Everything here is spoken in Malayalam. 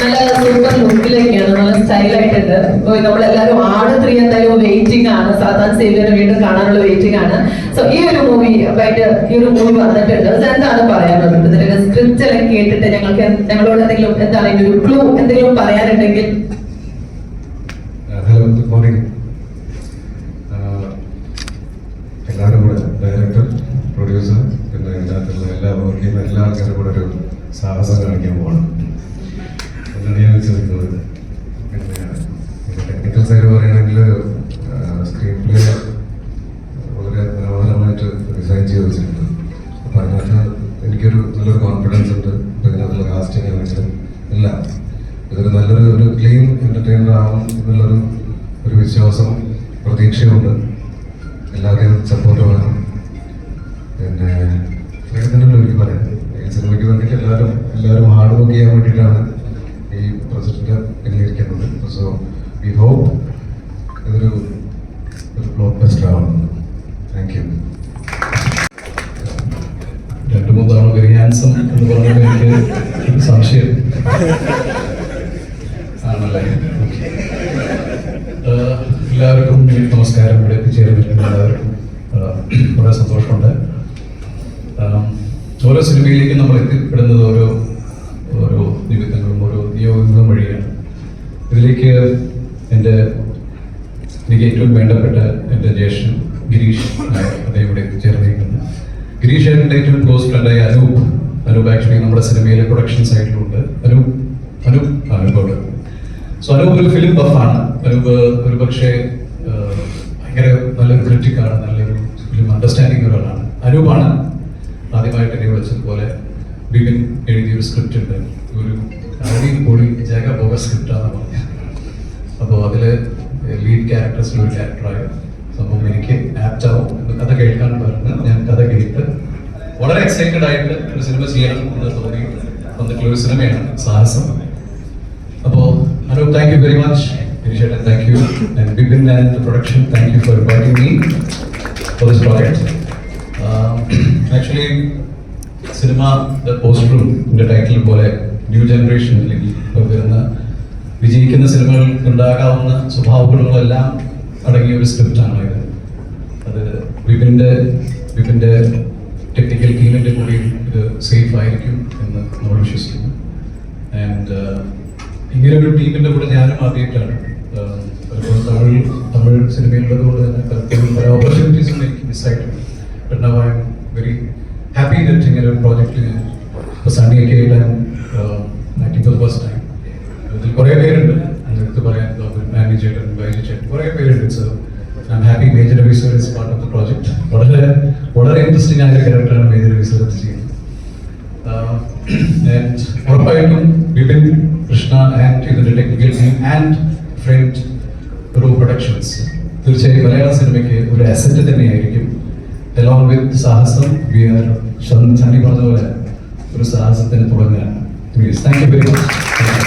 നല്ല സൂപ്പർ ലുക്കിലൊക്കെയാണ് നല്ല സ്റ്റൈലായിട്ടുണ്ട് ഇപ്പൊ നമ്മളെല്ലാവരും ആട് ത്രീ എന്തായാലും വെയിറ്റിംഗ് ആണ് സാധാരണ സേവിയറെ വീണ്ടും കാണാനുള്ള വെയിറ്റിംഗ് ആണ് സോ ഈ ഒരു മൂവി ആയിട്ട് ഈ ഒരു മൂവി വന്നിട്ടുണ്ട് എന്താണ് പറയാനുള്ളത് ഇതിന്റെ സ്ക്രിപ്റ്റ് എല്ലാം കേട്ടിട്ട് ഞങ്ങൾക്ക് ഞങ്ങളോട് എന്തെങ്കിലും എന്താണ് ഇതിന്റെ ഒരു ക്ലൂ എന്തെങ്കിലും പറയാനുണ്ടെങ്കിൽ എല്ലാവരും കൂടെ ഡയറക്ടർ പ്രൊഡ്യൂസർ പിന്നെ എല്ലാ എല്ലാ ആൾക്കാരും കൂടെ ഒരു സാഹസം കാണിക്കാൻ പോകണം എന്നാണ് ഞാൻ ചോദിക്കുന്നത് പിന്നെ ടെക്നിക്കൽ സൈഡ് പറയുകയാണെങ്കിൽ സ്ക്രീൻ പ്ലേ വളരെ മനോഹരമായിട്ട് ഡിസൈൻ ചെയ്ത് വെച്ചിട്ടുണ്ട് അപ്പോൾ അതിനകത്ത് എനിക്കൊരു നല്ലൊരു കോൺഫിഡൻസ് ഉണ്ട്. അപ്പോൾ ഇതിനകത്തുള്ള കാസ്റ്റിംഗ് ആണെങ്കിലും എല്ലാം ഇതൊരു നല്ലൊരു ഒരു ക്ലീൻ എന്റർടൈനർ ആവും എന്നുള്ളൊരു ഒരു വിശ്വാസം പ്രതീക്ഷയുണ്ട്. എല്ലാവരെയും സപ്പോർട്ട് വേണം പിന്നെ പറയാം. സിനിമയ്ക്ക് വേണ്ടിയിട്ട് എല്ലാവരും എല്ലാവരും ഹാർഡ് വർക്ക് ചെയ്യാൻ വേണ്ടിയിട്ടാണ് ഈ പ്രൊജക്റ്റിന്റെ അംഗീകരിക്കുന്നത്. സോ വി ഹോപ്പ് ഇതൊരു ബ്ലോക്ക് ബസ്റ്റർ ആവുന്നത് താങ്ക് യു രണ്ടു മൂന്ന് തവണ വെരി ഹാൻസം എന്ന് പറഞ്ഞാൽ എനിക്ക് സംശയം. ആണല്ലേ? എല്ലാവർക്കും നമസ്കാരം ഇവിടെ എത്തിച്ചേർന്നിട്ടുണ്ട് എല്ലാവർക്കും വളരെ സന്തോഷമുണ്ട്. ഓരോ സിനിമയിലേക്കും നമ്മൾ എത്തിപ്പെടുന്നത് ഓരോ ഓരോ നിമിത്തങ്ങളും ഓരോ നിയോഗങ്ങളും വഴിയാണ്. ഇതിലേക്ക് എന്റെ എനിക്ക് ഏറ്റവും വേണ്ടപ്പെട്ട എന്റെ ജ്യേഷ്ഠൻ ഗിരീഷ് അദ്ദേഹം ഇവിടെ എത്തിച്ചേർന്നിരിക്കുന്നു ഗിരീഷ് എന്റെ ഏറ്റവും ക്ലോസ് ഫ്രണ്ടായ അനൂപ് അനൂപ് ആക്ച്വലി നമ്മുടെ സിനിമയിലെ പ്രൊഡക്ഷൻ സൈഡിലുണ്ട് അനൂപ് അനൂപ് അനൂപ് സോ അനൂപ് ഒരു ഫിലിം ബഫാണ് അനൂപ് ഒരു പക്ഷേ ഭയങ്കര നല്ലൊരു ക്രിറ്റിക്കാണ് നല്ലൊരു ഫിലിം അണ്ടർസ്റ്റാൻഡിങ് ഒരാളാണ്. അനൂപാണ് ആദ്യമായിട്ട് പോലെ ബിബിൻ എഴുതിയൊരു സ്ക്രിപ്റ്റ് ഉണ്ട്. ഒരു അടി പൊളി ജഗ പോക സ്ക്രിപ്റ്റാന്ന് അപ്പോൾ അതിൽ ലീഡ് ക്യാരക്ടേഴ്സിൽ ഒരു ക്യാരക്ടറായി അപ്പം എനിക്ക് ആപ്റ്റാവും കഥ കേൾക്കാൻ പറഞ്ഞ് ഞാൻ കഥ കേട്ട് വളരെ എക്സൈറ്റഡ് ആയിട്ട് ഒരു സിനിമ ചെയ്യണം എന്ന് തോന്നി. വന്നിട്ടുള്ള ഒരു സിനിമയാണ് സാഹസം. അപ്പോൾ Anoop thank you very much ഗിരീഷേട്ടൻ thank you and Bipin and production thank you for inviting me for this project actually cinema പോസ്റ്ററും title പോലെ ന്യൂ ജനറേഷൻ അല്ലെങ്കിൽ ഇപ്പോൾ വരുന്ന വിജയിക്കുന്ന സിനിമകൾക്ക് ഉണ്ടാകാവുന്ന സ്വഭാവഗുണങ്ങളെല്ലാം അടങ്ങിയ ഒരു സ്ക്രിപ്റ്റാണ് ഇത്. അത് വിപിന്റെ വിപിന്റെ ടെക്നിക്കൽ ടീമിന്റെ കൂടി ഇത് സേഫ് ആയിരിക്കും എന്ന് നമ്മൾ വിശ്വസിക്കുന്നു. ആൻഡ് ഇങ്ങനെ ഒരു ടീമിന്റെ കൂടെ ഞാനും ആദ്യമായിട്ടാണ് തമിഴ് തമിഴ് സിനിമയുള്ളത് കൊണ്ട് തന്നെ പല ഓപ്പർച്യൂണിറ്റീസും എനിക്ക് മിസ്സായിട്ടുണ്ട് but I very happy that ഇങ്ങനെ ഒരു പ്രോജക്റ്റിൽ ഇപ്പോൾ സണ്ണിയൊക്കെ ആയിട്ട് ആക്ടിംഗ് ഫോർ ഫസ്റ്റ് ടൈം ഇതിൽ കുറേ പേരുണ്ട്. എടുത്ത് പറയാൻ മാനേജ് ചേട്ടൻ ബൈജു ചേട്ടൻ. കുറേ പേരുണ്ട്. So I'm happy Major Raveeshwar is part of the project വളരെ വളരെ ഇൻട്രസ്റ്റിംഗ് ആയ ക്യാരക്ടറാണ് മേജർ രവീശ്വർ ചെയ്യുന്നത്. ആൻഡ് ഉറപ്പായിട്ടും വിപിൻ കൃഷ്ണ ആൻഡ് ഇതിന്റെ technical team and front row productions തീർച്ചയായും മലയാള സിനിമയ്ക്ക് ഒരു അസറ്റ് തന്നെയായിരിക്കും. അലോങ് വിത്ത് സാഹസം. വി ആർ ഷാനി പറഞ്ഞ പോലെ ഒരു സാഹസത്തിന് തുടങ്ങുകയാണ് താങ്ക് യു വെരി മച്ച്